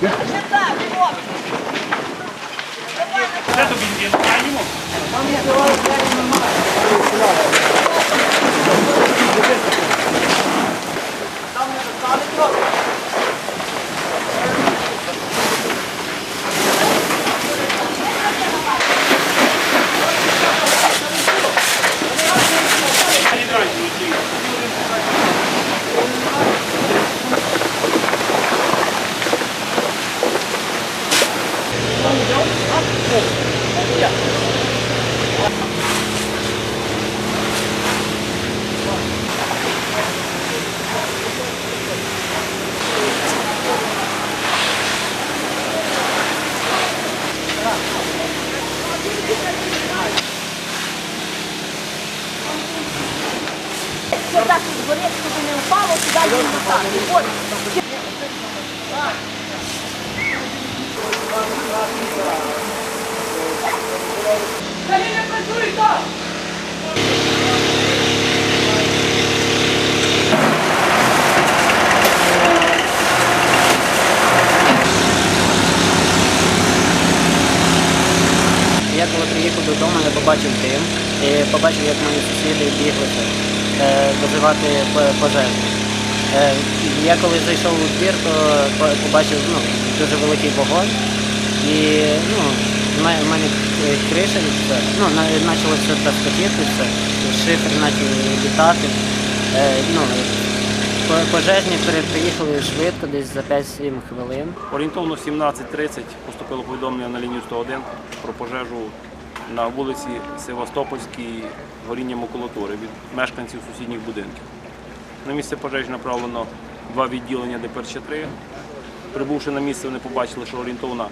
Це тобі з'їзд, я не можу. Você tá com bonito que o menino fala ou se dá de não sabe? Depois? Додому, я побачив дим і побачив, як мої сусіди біглися е, визивати пожежу. Е, я коли зайшов у двір, то побачив ну, дуже великий вогонь. І ну, в мене криша і все. Ну, почало все таскотіти, все. Шифер почав літати. Е, ну, пожежні приїхали швидко, десь за 5-7 хвилин. Орієнтовно 17.30 поступило повідомлення на лінію 101 про пожежу на вулиці Севастопольській горіння макулатури від мешканців сусідніх будинків. На місце пожежі направлено два відділення ДПРЧ-3. Прибувши на місце, вони побачили, що орієнтовна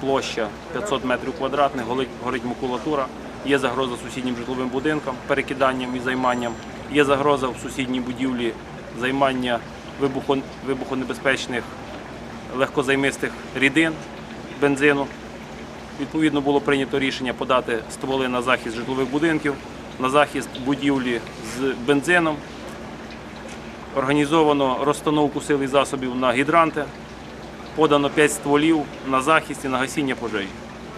площа 500 метрів квадратних, горить, макулатура, є загроза сусіднім житловим будинкам, перекиданням і займанням, є загроза в сусідній будівлі займання вибухонебезпечних легкозаймистих рідин, бензину. Відповідно було прийнято рішення подати стволи на захист житлових будинків, на захист будівлі з бензином. Організовано розстановку сил і засобів на гідранти, подано 5 стволів на захист і на гасіння пожежі.